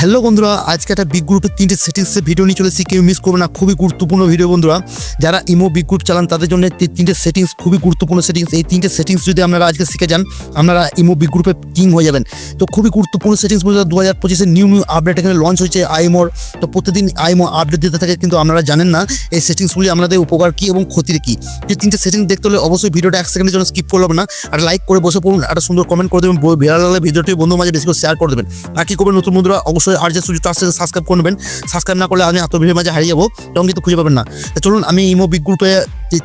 Hello বন্ধুরা। আজকে একটা বিগ গ্রুপের তিনটে সেটিংসের ভিডিও নিয়ে চলেছি কেউ মিস করবে না, খুবই গুরুত্বপূর্ণ ভিডিও বন্ধুরা। যারা ইমো বিগ গ্রুপ চালান, তাদের জন্য তিনটে সেটিংস খুবই গুরুত্বপূর্ণ সেটিংস এই তিনটে সেটিংস যদি আপনারা আজকে শিখে যান, আপনারা ইমো বিগ গ্রুপে কিং হয়ে যাবেন। তো খুবই গুরুত্বপূর্ণ সেটিংস বন্ধুরা। দু হাজার পঁচিশে নিউ নিউ আপডেট এখানে লঞ্চ হয়েছে আইমোর তো প্রতিদিন আইমো আপডেট দিতে থাকে, কিন্তু আপনারা জানেন না, এই সেটিংসগুলি আমাদের উপকার কী এবং ক্ষতির কী। যে তিনটে সেটিংস দেখতে হলে অবশ্যই ভিডিওটা এক সেকেন্ডের জন্য স্কিপ করলাম না। আর লাইক করে বসে পড়ুন, একটা সুন্দর কমেন্ট করে দেবেন। ভালো লাগলে ভিডিওটি বন্ধু মাঝে বেশি করে শেয়ার করে দেবেন। আর কি করবেন নতুন বন্ধুরা? অবশ্যই আর যে সুযোগ আসছে সাবস্ক্রাইব করবেন সাবস্ক্রাইব না করলে আমি ভিড়ের মাঝে হারিয়ে যাব। তখন কিন্তু খুঁজে পাবেন না। চলুন, আমি ইমো বিগ গ্রুপে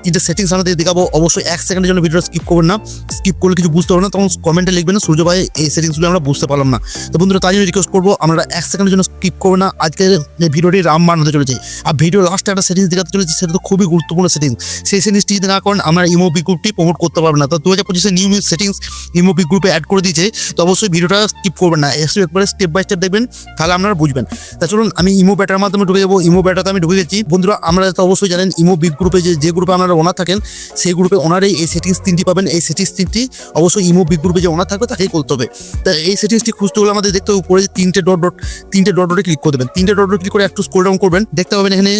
তিনটে সেটিংস আমাদের দেখাবো, অবশ্যই এক সেকেন্ডের জন্য ভিডিওটা স্কিপ করবেন না। স্কিপ করলে কিছু বুঝতে পারবেন না, তখন কমেন্টে লিখবেন, সূর্য ভাই, এই সেটিংসগুলো আমরা বুঝতে পারলাম না। তো বন্ধুরা, তাই জন্য রিকোয়েস্ট করব আমরা এক সেকেন্ডের জন্য স্কিপ করব না। আজকের ভিডিওটি রামবান হতে চলেছে। আর ভিডিও লাস্টে একটা সেটিংস দেখাতে চলেছে, সেটা তো খুবই গুরুত্বপূর্ণ সেটিংস সেই সেটিংসটি যদি না করেন আমরা ইমো বিগ গ্রুপটি প্রমোট করতে পারব না। তো দু হাজার পঁচিশে new new settings imo big গ্রুপে অ্যাড করে দিয়েছে। তো অবশ্যই ভিডিওটা স্কিপ করবেন না। একটু একবারে স্টেপ বাই স্টেপ দেখবেন, তাহলে আপনারা বুঝবেন। তা চলুন, আমি ইমো ব্যাটার মাধ্যমে ঢুকে যাব। ইমো ব্যাটাতে আমি ঢুকে গেছি। বন্ধুরা আমরা তো অবশ্যই জানেন ইমো বিগ গ্রুপে যে গ্রুপে আপনারা ওনার থাকেন, সেই গ্রুপে ওনারই এই সেটিংস তিনটি পাবেন। এই সেটিংস তিনটি অবশ্যই ইমো বিগ গ্রুপে যে ওনার থাকবে, তাকেই করতে হবে। তা এই সেটিংসটি খুঁজতে হলে আমাদের দেখতে হবে, উপরে তিনটে ডট ডট তিনটে ডট ডটে ক্লিক করে দেবেন। তিনটে ডট ডট ক্লিক করে একটু স্ক্রল ডাউন করবেন, দেখতে পাবেন এখানে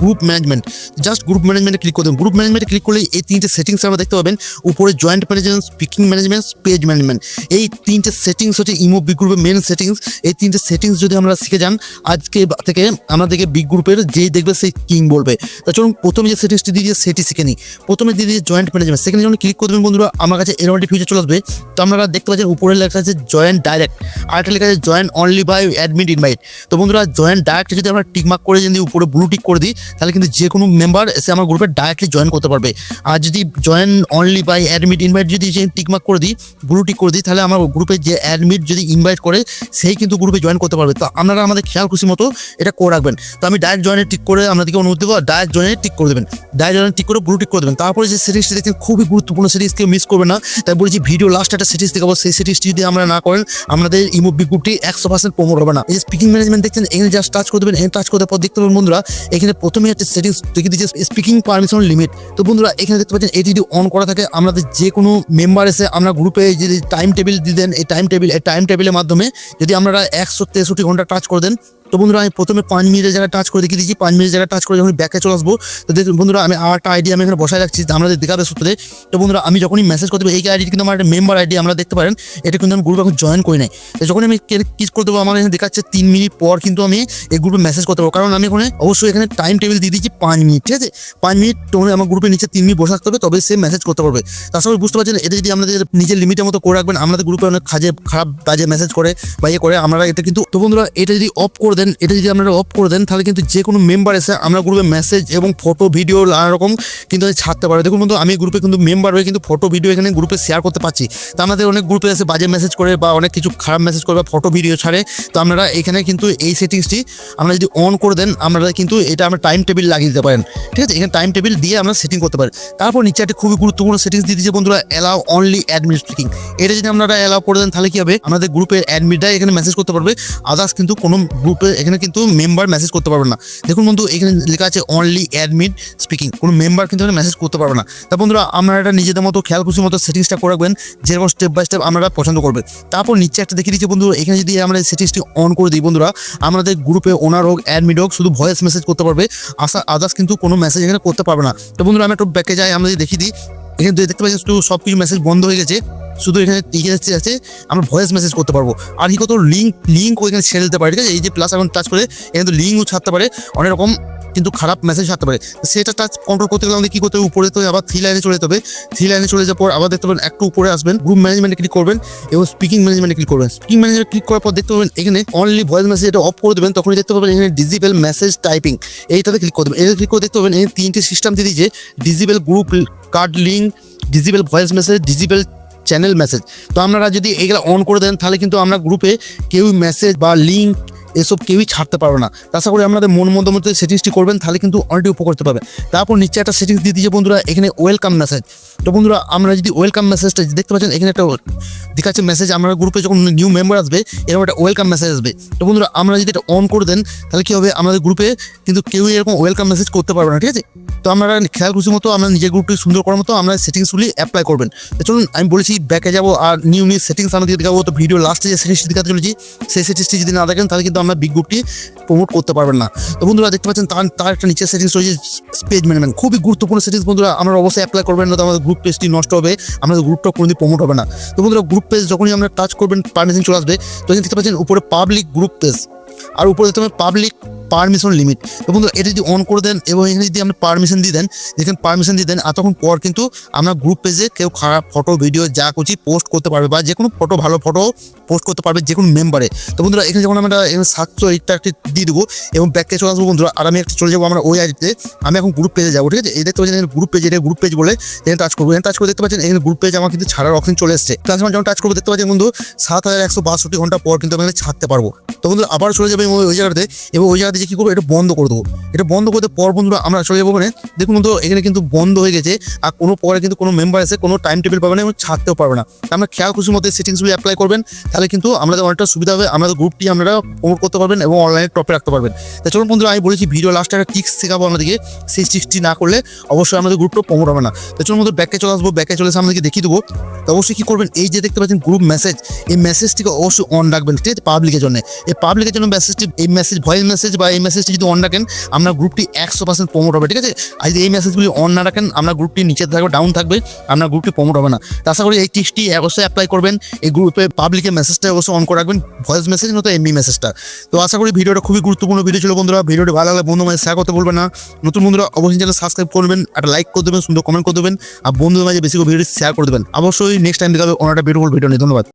গ্রুপ ম্যানেজমেন্ট জাস্ট গ্রুপ ম্যানেজমেন্টে ক্লিক করে দেবেন। গ্রুপ ম্যানেজমেন্টে ক্লিক করলে এই তিনটে সেটিংস আমরা দেখতে পাবেন, উপরে join management speaking management page management এই তিনটে সেটিংস হচ্ছে ইমো বিগ গ্রুপের মেন সেটিংস এই তিনটে সেটিংস যদি আমরা শিখে যান, আজকে থেকে আমাদেরকে বিগ গ্রুপের যেই দেখবে সেই কিং বলবে। তা চলুন, প্রথমে যে সেটিংসটি দিয়ে দিয়েছে সেটি শিখে নিই প্রথমে দিয়ে দিয়ে জয়েন্ট ম্যানেজমেন্ট সেখানে যখন ক্লিক করবেন বন্ধুরা, আমার কাছে এরমটি ফিউচার চলে আসবে তো আপনারা দেখতে পাচ্ছেন, উপরে লেখা আছে জয়েন্ট ডাইরেক্ট আর একটা লেখা আছে join only by admin invite তো বন্ধুরা জয়েন্ট ডাইরেক্ট যদি আমরা টিকমার্ক করে যদি উপরে ব্লু টিক করে দিই, তাহলে কিন্তু যে কোনো মেম্বার এসে আমার গ্রুপে ডাইরেক্টলি জয়েন করতে পারবে। আর যদি join only by admin invite যদি টিকমার্ক করে দিই ব্লু টিক করে দিই, তাহলে আমার গ্রুপে যে অ্যাডমিট যদি ইনভাইট করে, সেই কিন্তু গ্রুপে জয়েন করতে পারবে। তো আপনারা আমাদের খেয়াল খুশি মতো এটা করে রাখবেন। তো আমি ডাইরেক্ট জয়েনে টিক করে আপনাদেরকে অনুমতি দেবো ডাইরেক্ট জয়েনে টিক করে দেবেন। ডাইরেক্ট জয়েনে টিক করে ব্লু টিক করে দেবেন। তারপরে যে সিরিজটি দেখছেন, খুবই গুরুত্বপূর্ণ সিরিজ কেউ মিস করবে না। তাই বলছি ভিডিও লাস্ট একটা সিরিজ দেখাবো সেই সিরিজটি যদি আমরা না করেন, আমাদের ইমো গ্রুপটি একশো পার্সেন্ট প্রমোট হবে না। এই যে স্পিকিং ম্যানেজমেন্ট দেখছেন, এখানে জাস্ট টাচ করে দেবেন, এখানে টাচ করতে পর দেখতে পাবেন বন্ধুরা, এখানে প্রথমে একটা সেটিংস দেখে দিচ্ছে স্পিকিং পারমিশন লিমিট তো বন্ধুরা, এখানে দেখতে পাচ্ছেন এটি যদি অন করা থাকে, আমাদের যে কোনো মেম্বার এসে আমরা গ্রুপে যদি টাইম টেবিল দিয়ে দেন, এই টাইম টেবিল এই টাইম টেবিলের মাধ্যমে যদি আপনারা একশো তেষট্টি ঘণ্টা টাচ করে দেন তো বন্ধুরা, আমি প্রথমে পাঁচ মিনিটের জায়গায় টাচ করে দেখিয়ে দিচ্ছি। পাঁচ মিনিটের জায়গায় টাচ করে যখন ব্যাকে চলে আসব, তো দেখুন বন্ধুরা, আমি আর একটা আইডি আমি এখানে বসায় রাখছি আমাদের দেখাবে সূত্রে। তো বন্ধুরা, আমি যখনই মেসেজ করতে এই আইডি কিন্তু আমার একটা মেম্বার আইডি আমরা দেখতে পারেন। এটা কিন্তু আমি গ্রুপে এখন জয়েন করি নাই। তো যখন আমি কিস করে দেবো আমার এখানে দেখাচ্ছে তিন মিনিট পর কিন্তু আমি এই গ্রুপে মেসেজ করতে পারব। কারণ আমি এখানে অবশ্যই এখানে টাইম টেবিল দিয়ে দিচ্ছি পাঁচ মিনিট, ঠিক আছে? পাঁচ মিনিট তখন আমার গ্রুপের নিচে তিন মিনিট বসে থাকতে হবে, তবে সে মেসেজ করতে পারবে। তার সঙ্গে বুঝতে পারছেন, এটা যদি আমাদের নিজের লিমিটের মতো করে রাখবেন, আমাদের গ্রুপে অনেক খাজে, খারাপ বাজে মেসেজ করে বা ইয়ে করে, আমরা এটা কিন্তু, তো বন্ধুরা, এটা যদি অফ করে দেন, এটা যদি আপনারা অফ করে দেন, তাহলে কিন্তু যে কোনো মেম্বার এসে আমরা গ্রুপে মেসেজ এবং ফটো ভিডিও নানা রকম কিন্তু ছাড়তে পারে। দেখুন বন্ধু, আমি গ্রুপে কিন্তু মেম্বার হয়ে কিন্তু ফটো ভিডিও এখানে গ্রুপে শেয়ার করতে পারছি। তো আমাদের অনেক গ্রুপে এসে বাজে মেসেজ করে বা অনেক কিছু খারাপ মেসেজ করে বা ফটো ভিডিও ছাড়ে। তো আপনারা এখানে কিন্তু এই সেটিংসটি আমরা যদি অন করে দেন, আপনারা কিন্তু এটা আমরা টাইম টেবিল লাগিয়ে দিতে পারেন। ঠিক আছে? এখানে টাইম টেবিল দিয়ে আমরা সেটিং করতে পারি। তারপর নিচে একটা খুবই গুরুত্বপূর্ণ সেটিংস দিয়ে দিয়েছে বন্ধুরা অ্যালাউ অনলি অ্যাডমিট স্পিকিং এটা যদি আপনারা অ্যালাউ করে দেন, তাহলে কি হবে? আমাদের গ্রুপের অ্যাডমিটটাই এখানে মেসেজ করতে পারবে। আদার্স কিন্তু কোনো গ্রুপে এখানে কিন্তু মেম্বার মেসেজ করতে পারবে না। দেখুন বন্ধু, এখানে লেখা আছে অনলি অ্যাডমিট স্পিকিং কোনো মেম্বার কিন্তু মেসেজ করতে পারবে না। তা বন্ধুরা, আপনারা এটা নিজেদের মতো খেয়াল খুশি মতো সেটিংসটা করে রাখবেন, যেরকম স্টেপ বাই স্টেপ আপনারা পছন্দ করবেন। তারপর নিচে একটা দেখিয়ে দিচ্ছে বন্ধু, এখানে যদি আমরা সেটিংসটি অন করে দিই বন্ধুরা, আমাদের গ্রুপে ওনার হোক অ্যাডমিট হোক, শুধু ভয়েস মেসেজ করতে পারবে। আসা আদার্স কিন্তু কোনো মেসেজ এখানে করতে পারবে না। তো বন্ধুরা, আমি একটু ব্যাকে যাই, আমরা যদি দেখিয়ে দিই, এখানে দেখতে পাচ্ছি শুধু সব কিছু মেসেজ বন্ধ হয়ে গেছে। শুধু এখানে লিখে আছে আমরা ভয়েস মেসেজ করতে পারব। আর কি কত লিঙ্ক লিঙ্ক ওইখানে ছেড়ে দিতে পারে, ঠিক আছে? এই যে প্লাস এখন টাচ করে, এখানে তো লিঙ্কও ছাড়তে পারে, অনেক রকম কিন্তু খারাপ মেসেজ ছাড়তে পারে। সেটা টাচ কন্ট্রোল করতে গেলে আমাদের কী করতে হবে? উপরে তো আবার থ্রি লাইনে চলে যেতে হবে। থ্রি লাইনে চলে যাওয়ার পর আবার দেখতে পাবেন একটু উপরে আসবেন গ্রুপ ম্যানেজমেন্টে ক্লিক করবেন এবং স্পিকিং ম্যানেজমেন্টে ক্লিক করবেন। স্পিকিং ম্যানেজমেন্ট ক্লিক করার পর দেখতে পাবেন এখানে অনলি ভয়েস মেসেজ এটা অফ করে দেবেন, তখনই দেখতে পাবেন এখানে ডিজিটাল মেসেজ টাইপিং এইটাতে ক্লিক করে দেবেন এটা ক্লিক করে দেখতে পাবেন এই তিনটি সিস্টেম দিয়ে দিয়েছে। Digital group card link digital voice message digital channel message তো আপনারা যদি এগুলো অন করে দেন, তাহলে কিন্তু আমরা গ্রুপে কেউ মেসেজ বা লিঙ্ক এসব কেউই ছাড়তে পারবে না। আশা করি আপনাদের মন মতো মতো সেটিংসটি করবেন, তাহলে কিন্তু অনেকটি উপকৃত পাবে তারপর নিচে একটা সেটিংস দিয়ে দিয়েছে বন্ধুরা, এখানে ওয়েলকাম মেসেজ তো বন্ধুরা, আমরা যদি ওয়েলকাম মেসেজটা দেখতে পাচ্ছেন, এখানে একটা দেখাচ্ছে মেসেজ আমরা গ্রুপে যখন নিউ মেম্বার আসবে, এরকম একটা ওয়েলকাম মেসেজ আসবে। তো বন্ধুরা, আমরা যদি এটা অন করে দেন, তাহলে কী হবে? আমাদের গ্রুপে কিন্তু কেউই এরকম ওয়েলকাম মেসেজ করতে পারবে না, ঠিক আছে? তো আপনারা খেয়াল খুশি মতো আমরা নিজের গ্রুপটি সুন্দর করার মতো আমরা সেটিংসগুলি অ্যাপ্লাই করবেন। চলুন, আমি বলেছি ব্যাকে যাব আর নিউ নিউ সেটিংস আমরা দিয়ে দেখাবো তো ভিডিও লাস্টে যে সেটিংসটি দেখাতে চলেছি সেই সেটিংসটি যদি না দেখেন, তাহলে কিন্তু আমরা বিগ গ্রুপটি প্রমোট করতে পারবেন না। তো বন্ধুরা, দেখতে পাচ্ছেন তার তার একটা নিচে সেটিংস রয়েছে পেজ ম্যানেজমেন্ট খুবই গুরুত্বপূর্ণ সেটিংস বন্ধুরা, আমরা অবশ্যই অ্যাপ্লাই করবেন না তো আমাদের গ্রুপ পেজটি নষ্ট হবে, আমাদের গ্রুপটা কোনোদিন প্রমোট হবে না। তো বন্ধুরা গ্রুপ পেজ যখনই আমরা টাচ করবেন পারমিশন চলে আসবে তো দেখতে পাচ্ছেন উপরে পাবলিক গ্রুপ পেজ আর উপরে দেখতে পাবেন পাবলিক পারমিশন লিমিট তো বন্ধুরা, এটা যদি অন করে দেন এবং এখানে যদি আপনি পারমিশন দিয়ে দেন, দেখেন পারমিশন দিয়ে দেন এতক্ষণ পর কিন্তু আমরা গ্রুপ পেজে কেউ খারাপ ফটো ভিডিও যা করছি পোস্ট করতে পারবে বা যে কোনো ফটো ভালো ফটো পোস্ট করতে পারবে যে কোনো মেম্বারে তো বন্ধুরা, এখানে যখন আমরা সাতশো এইটটা একটি দিয়ে দেবো এবং ব্যাকে চলে আসব বন্ধুরা, আর আমি একটা চলে যাব আমরা ওই আইডিতে আমি এখন গ্রুপ পেজে যাব, ঠিক আছে? এই দেখতে পাচ্ছেন গ্রুপ পেজ এটা গ্রুপ পেজ বলে এখানে টাচ করব। এখানে টাচ করে দেখতে পাচ্ছেন এখানে গ্রুপ পেজ আমার কিন্তু ছাড়ার অপশন চলে এসছে। যখন টাচ করব, দেখতে পাচ্ছেন বন্ধু, সাত হাজার একশো বাষট্টি ঘণ্টা পর কিন্তু আমি ছাড়তে পারব। তো বন্ধুরা আবার চলে যাবে ওই জায়গাতে এবং ওই জায়গাতে যে কী করব, এটা বন্ধ করে দেবো। এটা বন্ধ করতে পর বন্ধুরা আমরা চলে যাব ওখানে দেখুন বন্ধু এখানে কিন্তু বন্ধ হয়ে গেছে আর কোনো পরে কিন্তু কোনো মেম্বার এসে কোনো টাইম টেবিল পাবে না এবং ছাড়তেও পারবে না। তা আমরা খেয়াল খুশি মতো সেটিংসগুলি অ্যাপ্লাই করবেন, তাহলে কিন্তু আমাদের অনেকটা সুবিধা হবে, আমাদের গ্রুপটি আপনারা প্রমোট করতে পারবেন এবং অনলাইনে টপে রাখতে পারবেন। তা চলুন বন্ধুরা, আমি বলেছি ভিডিও লাস্টে একটা টিক্স শেখাবো আমাদেরকে সেই টিক্সটি না করলে অবশ্যই আমাদের গ্রুপটা প্রমোট হবে না। তো চলুন বন্ধু ব্যাকে চলে আসব ব্যাকে চলে এসে আমাদেরকে দেখিয়ে দেবো। তো অবশ্যই কী করবেন, এই যে দেখতে পাচ্ছেন গ্রুপ মেসেজ এই মেসেজটিকে অবশ্যই অন রাখবেন, ঠিক আছে পাবলিকের জন্য। এই পাবলিকের জন্য মেসেজটি এই মেসেজ ভয়েস মেসেজ বা এই মেসেজটি যদি অন রাখেন, আমরা গ্রুপটি একশো পার্সেন্ট প্রমোট হবে, ঠিক আছে? আর যদি এই মেসেজগুলি অন না রাখেন আপনার গ্রুপটি নিচে থাকবে ডাউন থাকবে আপনার গ্রুপটি প্রমোট হবে না। তো আশা করি এই টিপসটি অবশ্যই অ্যাপ্লাই করবেন, এই গ্রুপে পাবলিকের মেসেজটা অবশ্যই অন করে রাখবেন ভয়েস মেসেজ নতো এমবি মেসেজটা তো আশা করি ভিডিওটা খুবই গুরুত্বপূর্ণ ভিডিও ছিল বন্ধুরা। ভিডিওটি ভালো লাগলে বন্ধু মাঝে শেয়ার করতে বলবেন না। নতুন বন্ধুরা অবশ্যই চ্যানেল সাবস্ক্রাইব করবেন একটা লাইক করে দেবেন, সুন্দর কমেন্ট করে দেবেন, আর বন্ধুদের মাঝে বেশি করে ভিডিওটি শেয়ার করে দেবেন। অবশ্যই নেক্সট টাইম দেখাবে একটা বিউটিফুল ভিডিও নিয়ে। ধন্যবাদ।